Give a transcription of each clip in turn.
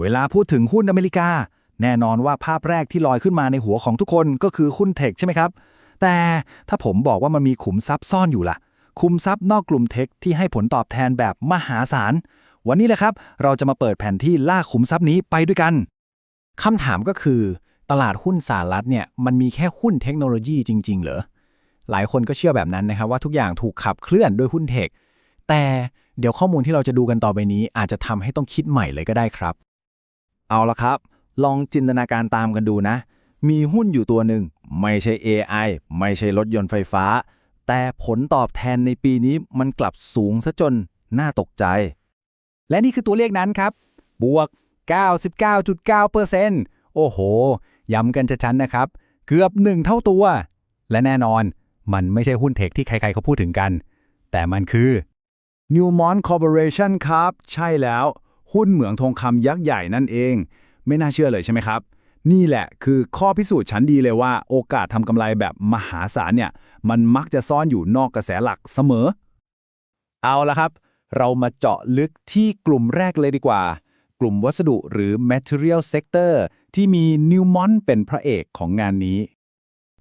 เวลาพูดถึงหุ้นอเมริกา แน่นอนว่าภาพแรกที่ลอยขึ้นมาในหัวของทุกคนก็คือหุ้นเทคใช่ไหมครับ แต่ถ้าผมบอกว่ามันมีขุมทรัพย์ซ่อนอยู่ล่ะ ขุมทรัพย์นอกกลุ่มเทคที่ให้ผลตอบแทนแบบมหาศาล วันนี้แหละครับ เราจะมาเปิดแผนที่ล่าขุมทรัพย์นี้ไปด้วยกันคำถามก็คือ ตลาดหุ้นสหรัฐเนี่ยมันมีแค่หุ้นเทคโนโลยีจริง ๆ เหรอหลายคนก็เชื่อแบบนั้นนะครับว่าทุกอย่างถูกขับเคลื่อนด้วยหุ้นเทคแต่เดี๋ยวข้อมูลที่เราจะดูกันต่อไปนี้ อาจจะทำให้ต้องคิดใหม่เลยก็ได้ครับ เอาละครับ ลองจินตนาการตามกันดูนะ มีหุ้นอยู่ตัวหนึ่ง ไม่ใช่ AI ไม่ใช่รถยนต์ไฟฟ้า แต่ผลตอบแทนในปีนี้มันกลับสูงซะจนน่าตกใจ และนี่คือตัวเลขนั้นครับ บวก 99.9%โอ้โห ย้ำกันชัดๆนะครับ เกือบ 1 เท่าตัว และแน่นอนมันไม่ใช่หุ้นเทคที่ใครๆเขาพูดถึงกัน แต่มันคือ Newmont Corporation ครับ ใช่แล้ว หุ้นเหมืองทองคำยักษ์ใหญ่นั่นเอง ไม่น่าเชื่อเลยใช่ไหมครับ นี่แหละคือข้อพิสูจน์ชั้นดีเลยว่าโอกาสทำกำไรแบบมหาศาลเนี่ย มันมักจะซ่อนอยู่นอกกระแสหลักเสมอ เอาละครับ เรามาเจาะลึกที่กลุ่มแรกเลยดีกว่า กลุ่มวัสดุหรือ material sector ที่มี Newmont เป็นพระเอกของงานนี้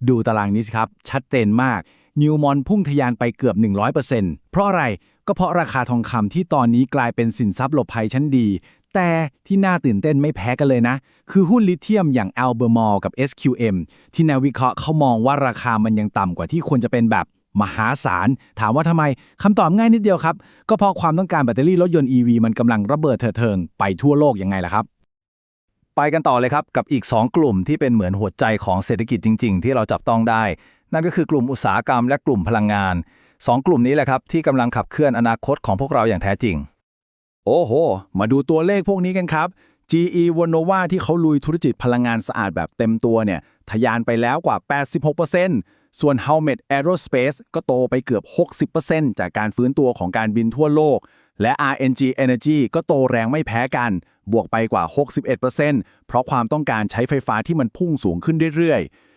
ดูตารางนี้สิครับ ชัดเจนมากนิวมอนพุ่งทะยานไปเกือบ 100%เพราะอะไร ก็เพราะราคาทองคำที่ตอนนี้กลายเป็นสินทรัพย์หลบภัยชั้นดี แต่ที่น่าตื่นเต้นไม่แพ้กันเลยนะ คือหุ้นลิเธียมอย่าง a l b e r m o r กับ SQM ที่นักวิเคราะห์เขามองว่าราคามันยังต่ำกว่าที่ควรจะเป็นแบบมหาศาล ถามว่าทำไมคำตอบง่ายนิดเดียวครับ ก็เพราะความต้องการแบตเตอรี่รถยนต์ EV มันกำลังระเบิดเถิดเทิงไปทั่วโลกยังไงล่ะครับ ไปกันต่อเลยครับ กับอีก 2 กลุ่มที่เป็นเหมือนหัวใจของเศรษฐกิจจริง ๆ ที่เราจับต้องได้ นั่นก็คือกลุ่มอุตสาหกรรมและกลุ่มพลังงาน 2กลุ่มนี้แหละครับที่กำลังขับเคลื่อนอนาคตของพวกเราอย่างแท้จริง โอ้โห มาดูตัวเลขพวกนี้กันครับ GE v o n o v a ที่เขาลุยธุรกิจพลังงานสะอาดแบบเต็มตัวเนี่ยทะยานไปแล้วกว่า 86%ส่วน Howmet Aerospace ก็โตไปเกือบ 60%จากการฟื้นตัวของการบินทั่วโลก และ RNG Energy ก็โตแรงไม่แพ้กัน บวกไปกว่า 61%เพราะความต้องการใช้ไฟฟ้าที่มันพุ่งสูงขึ้นเรื่อยๆ